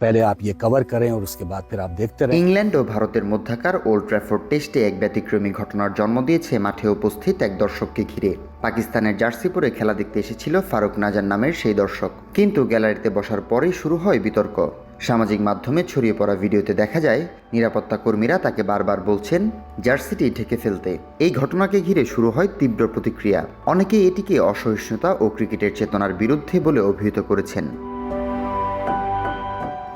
पहले आप ये कवर करें और उसके बाद फिर आप देखते रहें ইংল্যান্ড ও ভারতের মধ্যকার ওল্ড ট্র্যাফোর্ড টেস্টে এক ব্যতিক্রমী ঘটনার জন্ম দিয়েছে মাঠে উপস্থিত এক দর্শককে ঘিরে পাকিস্তানের জার্সি পরে খেলা দেখতে এসেছিল ফারুক নাজার নামের সেই দর্শক কিন্তু গ্যালারিতে বসার পরেই শুরু হয় বিতর্ক সামাজিক মাধ্যমে ছড়িয়ে পড়া ভিডিওতে দেখা যায় নিরাপত্তা কর্মীরা তাকে বারবার বলছেন জার্সিটি ঢেকে ফেলতে এই ঘটনাকে ঘিরে শুরু হয় তীব্র প্রতিক্রিয়া অনেকে এটিকে অসহিষ্ণুতা ও ক্রিকেটের চেতনার বিরুদ্ধে বলে অভিহিত করেছেন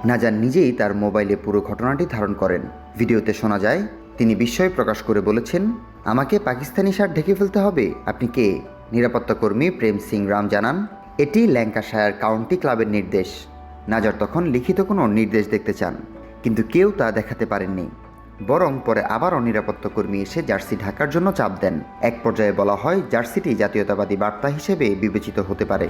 নাজার নিজেই তার মোবাইলে পুরো ঘটনাটি ধারণ করেন। ভিডিওতে শোনা যায়, তিনি বিস্ময় প্রকাশ করে বলেছেন, আমাকে পাকিস্তানি সার ঢেকে ফেলতে হবে। আপনি কে? নিরাপত্তা কর্মী প্রেম সিং রাম জানান, এটি ল্যাঙ্কাশায়ার কাউন্টি ক্লাবের নির্দেশ। নাজার তখন লিখিত কোনো নির্দেশ দেখতে চান, কিন্তু কেউ তা দেখাতে পারেননি। বরং পরে আবারও নিরাপত্তা কর্মী এসে জার্সি ঢাকার জন্য চাপ দেন। এক পর্যায়ে বলা হয়, জার্সিটি জাতীয়তাবাদী বার্তা হিসেবে বিবেচিত হতে পারে।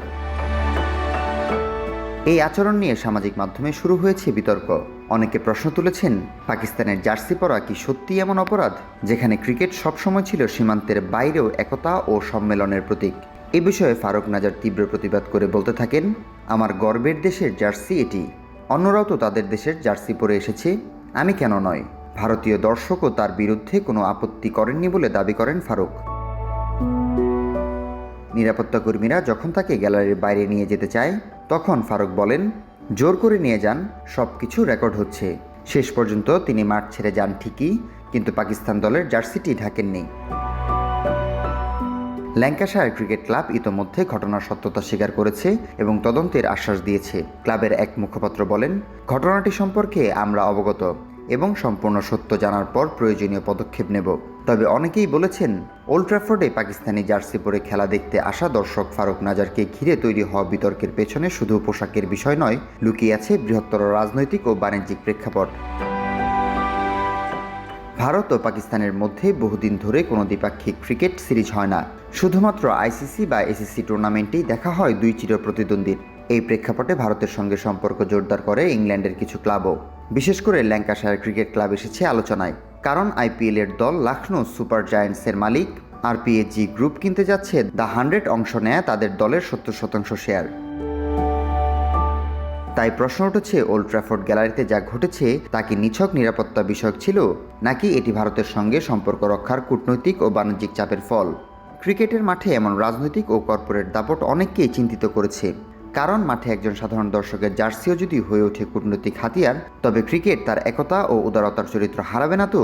এই আচরণ নিয়ে সামাজিক মাধ্যমে শুরু হয়েছে বিতর্ক। অনেকে প্রশ্ন তুলেছেন, পাকিস্তানের জার্সি পরা কি সত্যি এমন অপরাধ? যেখানে ক্রিকেট সবসময় ছিল সীমান্তের বাইরেও একতা ও সম্মেলনের প্রতীক। এ বিষয়ে ফারুক নাজার তীব্র প্রতিবাদ করে বলতে থাকেন, আমার গর্বের দেশের জার্সি এটি। অন্যরাও তো তাদের দেশের জার্সি পরে এসেছে। আমি কেন নয়? ভারতীয় দর্শকও তার বিরুদ্ধে কোনো আপত্তি করেননি বলে দাবি করেন ফারুক। নিরাপত্তা কর্মীরা যখন তাকে গ্যালারির বাইরে নিয়ে যেতে চায় তখন ফারুক বলেন, জোর করে নিয়ে যান সব কিছু রেকর্ড হচ্ছে। শেষ পর্যন্ত তিনি মাঠ ছেড়ে যান ঠিকই, কিন্তু পাকিস্তান দলের জার্সিটি ঢাকেননি। ল্যাঙ্কাশায়ার ক্রিকেট ক্লাব ইতোমধ্যে ঘটনার সত্যতা স্বীকার করেছে এবং তদন্তের আশ্বাস দিয়েছে। ক্লাবের এক মুখপাত্র বলেন, ঘটনাটি সম্পর্কে আমরা অবগত। এবং সম্পূর্ণ সত্য জানার পর প্রয়োজনীয় পদক্ষেপ নেব। তবে অনেকেই বলেছেন, ওল্ড ট্র্যাফোর্ডে পাকিস্তানি জার্সি পরে খেলা দেখতে আসা দর্শক ফারুক নাজারকে ঘিরে তৈরি হওয়া বিতর্কের পেছনে শুধু পোশাকের বিষয় নয়, লুকিয়ে আছে বৃহত্তর রাজনৈতিক ও বাণিজ্যিক প্রেক্ষাপট। ভারত ও পাকিস্তানের মধ্যে বহুদিন ধরে কোনো দ্বিপাক্ষিক ক্রিকেট সিরিজ হয় না। শুধুমাত্র আইসিসি বা এসিসি টুর্নামেন্টেই দেখা হয় দুই চির প্রতিদ্বন্দ্বীর। এই প্রেক্ষাপটে ভারতের সঙ্গে সম্পর্ক জোরদার করে ইংল্যান্ডের কিছু ক্লাবও। বিশেষ করে ল্যাঙ্কাশায়ার ক্রিকেট ক্লাব এসেছে আলোচনায়, কারণ আইপিএল এর দল লখনৌ সুপার জায়ান্টসের মালিক। আরপিএজি গ্রুপ কিনতে যাচ্ছে দ্য হান্ড্রেড অংশ নেয় তাদের দলের সত্তর শতাংশ শেয়ার। তাই প্রশ্ন উঠেছে, ওল্ড ট্র্যাফোর্ড গ্যালারিতে যা ঘটেছে তা কি নিছক নিরাপত্তা বিষয়ক ছিল, নাকি এটি ভারতের সঙ্গে সম্পর্ক রক্ষার কূটনৈতিক ও বাণিজ্যিক চাপের ফল? ক্রিকেটের মাঠে এমন রাজনৈতিক ও কর্পোরেট দাপট অনেককেই চিন্তিত করেছে। কারণ মাঠে একজন সাধারণ দর্শকের জার্সিও যদি হয়ে ওঠে কূটনৈতিক হাতিয়ার, তবে ক্রিকেট তার একতা ও উদারতার চরিত্র হারাবে না তো?